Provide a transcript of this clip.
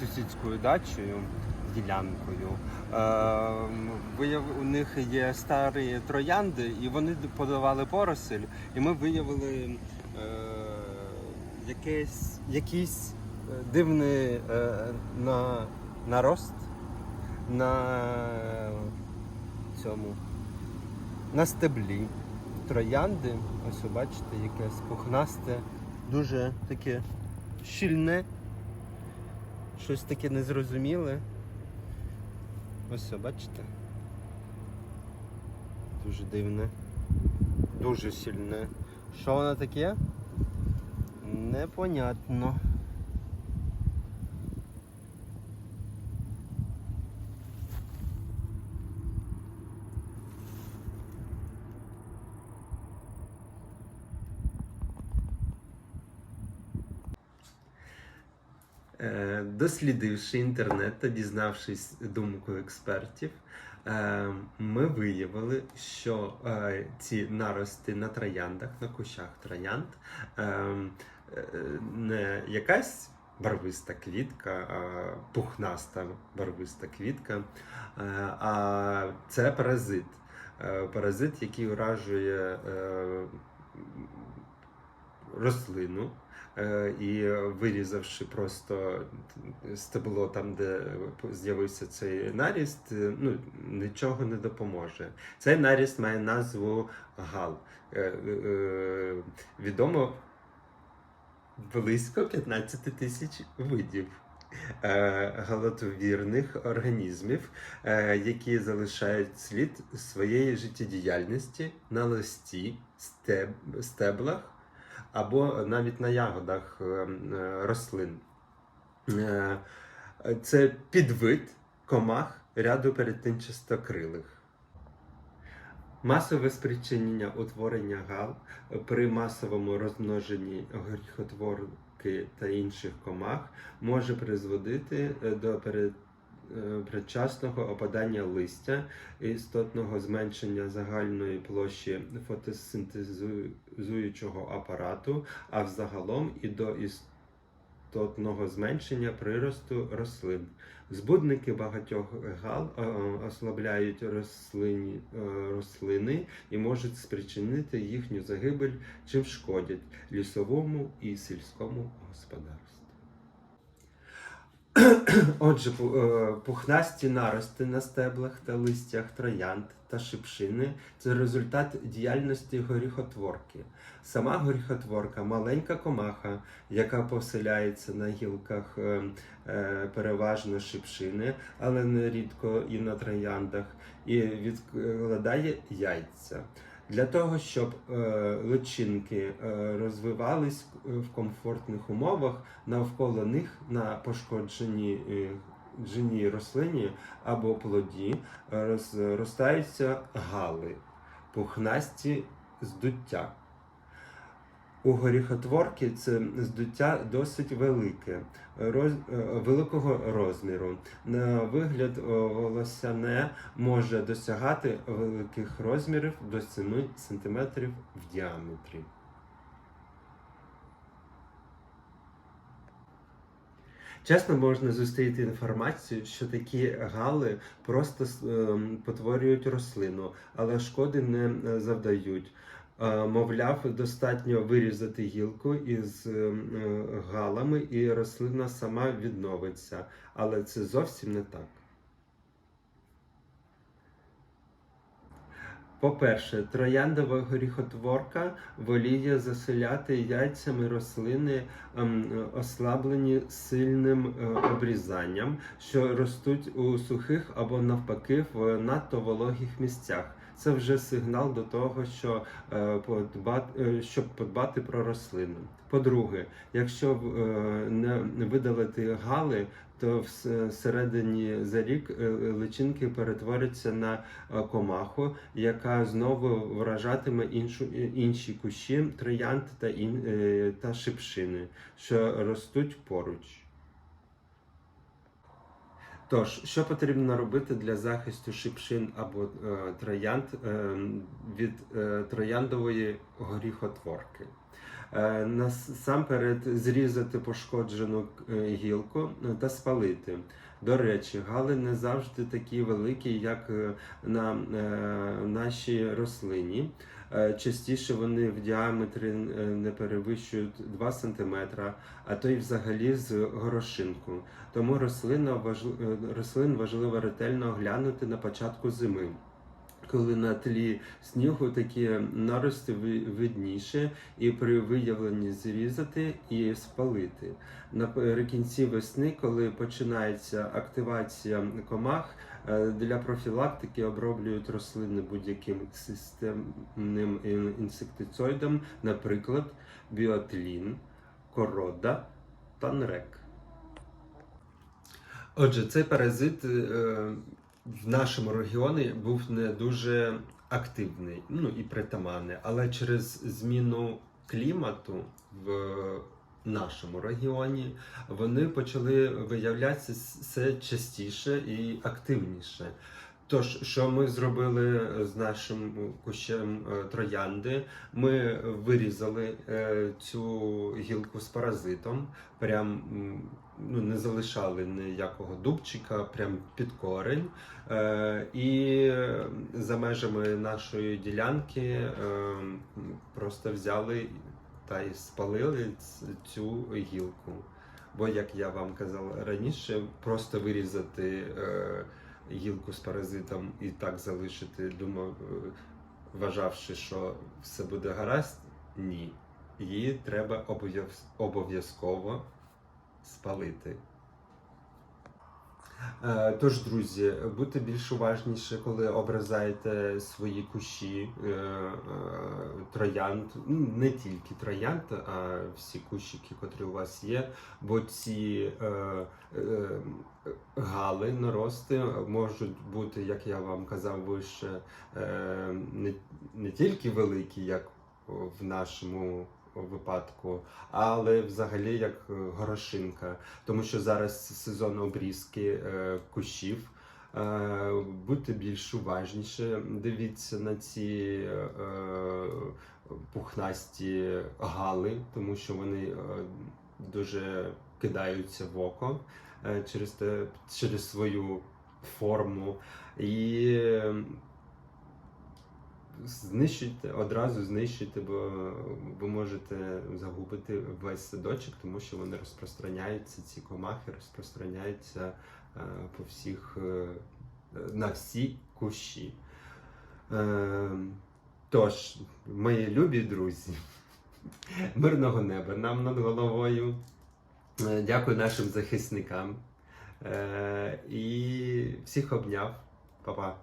сусідською дачею, ділянкою. Е, вияв... У них є старі троянди, і вони подавали поросель, і ми виявили е, якийсь, якийсь е, дивний е, на, нарост на цьому на стеблі троянди. Ось ви бачите, якесь пухнасте, дуже таке щільне, щось таке незрозуміле. Ось ви бачите. Дуже дивне, дуже сильне. Що воно таке? Непонятно. Дослідивши інтернет та дізнавшись думку експертів, е, ми виявили, що е, ці нарости на трояндах, на кущах троянд, е, е, не якась барвиста квітка, пухнаста барвиста квітка, е, а це паразит. Е, Паразит, який уражує е, рослину. Е, і вирізавши просто стебло там, де з'явився цей наріст, е, ну нічого не допоможе. Цей наріст має назву гал. Е, Відомо близько 15 тисяч видів. Галатовірних організмів, які залишають слід своєї життєдіяльності на листі, стеб- стеблах або навіть на ягодах е, е, рослин. Е, Це підвид комах ряду перетинчастокрилих. Масове спричинення утворення гал при масовому розмноженні горіхотворки та інших комах може призводити е, до е, предчасного опадання листя, істотного зменшення загальної площі фотосинтезуючого апарату, а взагалом і до істотного зменшення приросту рослин. Збудники багатьох гал е, ослабляють рослині, е, рослини і можуть спричинити їхню загибель, чим шкодять лісовому і сільському господарству. Отже, е, пухнасті нарости на стеблах та листях троянд та шипшини це результат діяльності горіхотворки. Сама горіхотворка маленька комаха, яка поселяється на гілках е, е, переважно шипшини, але нерідко і на трояндах, і відкладає яйця. Для того, щоб е, личинки е, розвивались в комфортних умовах, навколо них на пошкодженій е, джиній рослині або плоді е, розростаються гали, пухнасті здуття. У горіхотворки це здуття досить велике, роз, е, великого розміру. На вигляд е, волосяне може досягати великих розмірів до 7 см в діаметрі. Часто можна зустріти інформацію, що такі гали просто ем, потворюють рослину, але шкоди не е, завдають. Е, Мовляв, достатньо вирізати гілку із ем, е, галами, і рослина сама відновиться. Але це зовсім не так. По-перше, трояндова горіхотворка воліє заселяти яйцями рослини, ем, ослаблені сильним е, обрізанням, що ростуть у сухих або навпаки в надто вологих місцях. Це вже сигнал до того, що е, подбати, е, щоб подбати про рослину. По-друге, якщо не видалити гали, то вс- всередині за рік е, личинки перетворяться на е, комаху, яка знову вражатиме іншу, е, інші кущі, троянд та, ін, та шипшини, що ростуть поруч. Тож, що потрібно робити для захисту шипшин або е, троянд е, від е, трояндової горіхотворки? Е, Насамперед зрізати пошкоджену е, гілку е, та спалити. До речі, гали не завжди такі великі, як на нашій рослині. Частіше вони в діаметрі не перевищують 2 см, а то й взагалі з горошинку. Тому рослина рослин важливо ретельно оглянути на початку зими. Коли на тлі снігу такі нарости ви- видніше, і при виявленні зрізати і спалити. Наприкінці весни, коли починається активація комах, е, для профілактики оброблюють рослини будь-яким системним інсектицидом, наприклад, біотлін, корода та нрек. Отже, цей паразит е, в нашому регіоні був не дуже активний, ну і притаманний, але через зміну клімату в нашому регіоні вони почали виявлятися все частіше і активніше. Тож, що ми зробили з нашим кущем е, троянди? Ми вирізали е, цю гілку з паразитом, прям ну, не залишали ніякого дубчика, прям під корень. Е, і за межами нашої ділянки е, просто взяли та й спалили цю гілку. Бо, як я вам казав раніше, просто вирізати е, гілку з паразитом і так залишити, думав, е, вважавши, що все буде гаразд, ні. Її треба обов'язково спалити. Е, Тож, друзі, будьте більш уважніше, коли образаєте свої кущі е, троянд, ну не тільки троянд, а всі кущики, котрі у вас є. Бо ці е, е, гали, нарости можуть бути, як я вам казав вище, е, не, не тільки великі, як в нашому випадку, але взагалі як горошинка тому що зараз сезон обрізки е, кущів. Е, будьте більш уважніше, дивіться на ці е, пухнасті гали, тому що вони е, дуже кидаються в око е, через, те, через свою форму. І е, знищуйте, одразу знищуйте, бо ви можете загубити весь садочок, тому що вони розпространяються, ці комахи розпространяються е, по всіх, на всі кущі. Тож, мої любі друзі, мирного неба нам над головою. Е, Дякую нашим захисникам. Е, І всіх обняв. Па-па.